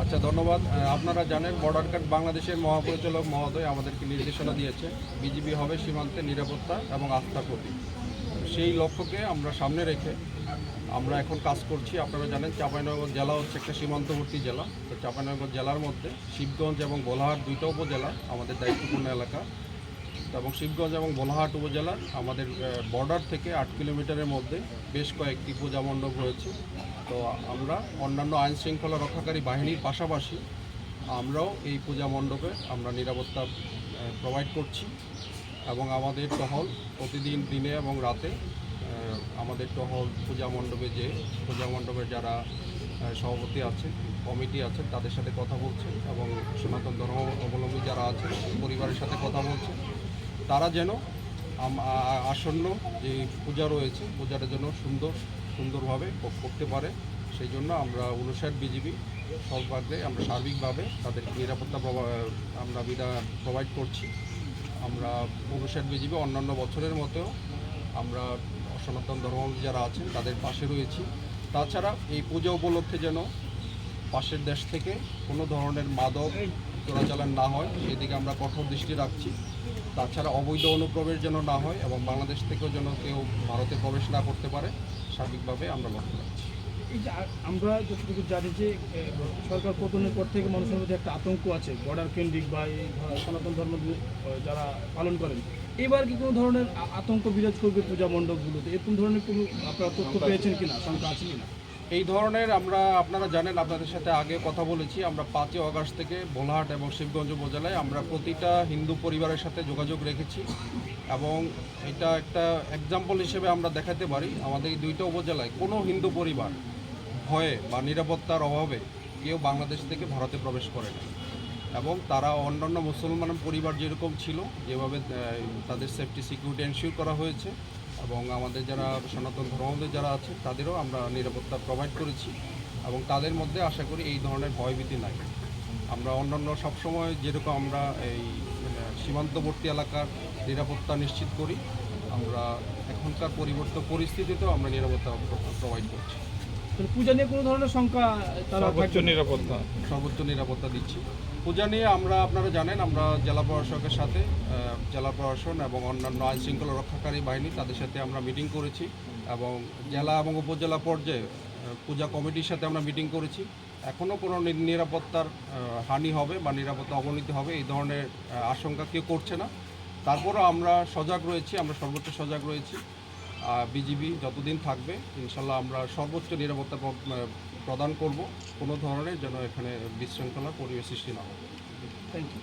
আচ্ছা ধন্যবাদ। আপনারা জানেন বর্ডার গার্ড বাংলাদেশের মহাপরিচালক মহোদয় আমাদেরকে নির্দেশনা দিয়েছে, বিজিবি হবে সীমান্তে নিরাপত্তা এবং আস্থা প্রতীক সেই লক্ষ্যকে আমরা সামনে রেখে আমরা এখন কাজ করছি। আপনারা জানেন, চাঁপাইনগর জেলা হচ্ছে একটা সীমান্তবর্তী জেলা। তো চাঁপাইনগর জেলার মধ্যে শিবগঞ্জ এবং গোলাহাট দুইটা উপজেলা আমাদের দায়িত্বপূর্ণ এলাকা। এবং শিবগঞ্জ এবং বোলাহাট উপজেলার আমাদের বর্ডার থেকে আট কিলোমিটারের মধ্যে বেশ কয়েকটি পূজা মণ্ডপ রয়েছে। তো আমরা অন্যান্য আইন শৃঙ্খলা রক্ষাকারী বাহিনীর পাশাপাশি আমরাও এই পূজা মণ্ডপে আমরা নিরাপত্তা প্রোভাইড করছি এবং আমাদের টহল প্রতিদিন দিনে এবং রাতে আমাদের টহল পূজা মণ্ডপে যে, পূজা মণ্ডপের যারা সভাপতি আছে কমিটি আছে তাদের সাথে কথা বলছে এবং সনাতন ধর্ম অবলম্বী যারা আছে পরিবারের সাথে কথা বলছে তারা যেন আসন্ন যে পূজা রয়েছে, পূজাটা যেন সুন্দর সুন্দরভাবে করতে পারে। সেই জন্য আমরা উনষাট বিজিবি সর্বাগ্রে আমরা সার্বিকভাবে তাদের নিরাপত্তা আমরা প্রোভাইড করছি। আমরা উনষাট বিজিবি অন্যান্য বছরের মতো আমরা সনাতন ধর্মাবলম্বী যারা আছেন তাদের পাশে রয়েছি। তাছাড়া এই পূজা উপলক্ষে যেন পাশের দেশ থেকে কোনো ধরনের মাদক চোরাচালান না হয়, সেদিকে আমরা কঠোর দৃষ্টি রাখছি। তাছাড়া অবৈধ অনুপ্রবেশ যেন না হয় এবং বাংলাদেশ থেকেও যেন কেউ ভারতে প্রবেশ না করতে পারে সার্বিকভাবে আমরা লক্ষ্য রাখছি। এই যে আমরা যতটুকু জানি যে সরকার পতনের পর থেকে মানুষের মধ্যে একটা আতঙ্ক আছে বর্ডার কেন্দ্রিক বা এই সনাতন ধর্ম যারা পালন করেন। এবার কি কোনো ধরনের আতঙ্ক বিরাজ করবে পূজা মণ্ডপগুলোতে? এরকম ধরনের কোনো আপনারা তথ্য পেয়েছেন কিনা? শঙ্কা আছে কিনা? এই ধরনের আমরা, আপনারা জানেন, আপনাদের সাথে আগে কথা বলেছি, আমরা পাঁচই অগাস্ট থেকে বোলাহাট এবং শিবগঞ্জ উপজেলায় আমরা প্রতিটা হিন্দু পরিবারের সাথে যোগাযোগ রেখেছি এবং এটা একটা এক্সাম্পল হিসেবে আমরা দেখাতে পারি, আমাদের এই দুইটা উপজেলায় কোনো হিন্দু পরিবার ভয়ে বা নিরাপত্তার অভাবে কেউ বাংলাদেশ থেকে ভারতে প্রবেশ করে না। এবং তারা অন্যান্য মুসলমান পরিবার যেরকম ছিল, যেভাবে তাদের সেফটি সিকিউরিটি এনশিওর করা হয়েছে। এবং আমাদের যারা সনাতন ধর্মদের যারা আছে তাদেরও আমরা নিরাপত্তা প্রোভাইড করেছি এবং তাদের মধ্যে আশা করি এই ধরনের ভয়ভীতি নাই। আমরা অন্যান্য সবসময় যেরকম আমরা এই মানে, সীমান্তবর্তী এলাকার নিরাপত্তা নিশ্চিত করি আমরা এখনকার পরিবর্তন পরিস্থিতিতেও আমরা নিরাপত্তা প্রোভাইড করছি। পূজা নিয়ে কোনো ধরনের শঙ্কা তারা সর্বোচ্চ? নিরাপত্তা। সর্বোচ্চ নিরাপত্তা দিচ্ছি। পূজা নিয়ে আমরা আপনারা জানেন আমরা জেলা প্রশাসকের সাথে জেলা প্রশাসন এবং অন্যান্য আইন শৃঙ্খলা রক্ষাকারী বাহিনী তাদের সাথে আমরা মিটিং করেছি এবং জেলা এবং উপজেলা পর্যায়ে পূজা কমিটির সাথে আমরা মিটিং করেছি। এখনও কোনো নি- নিরাপত্তার হানি হবে বা নিরাপত্তা অবনতি হবে এই ধরনের আশঙ্কা কেউ করছে না। তারপরও আমরা সজাগ রয়েছি আমরা সর্বোচ্চ সজাগ রয়েছি। বিজিবি যতদিন থাকবে, ইনশাল্লাহ আমরা সর্বোচ্চ নিরাপত্তা প্রদান করব কোনো ধরনের যেন এখানে বিশৃঙ্খলা, পরিবেশ সৃষ্টি না হয় থ্যাংক you.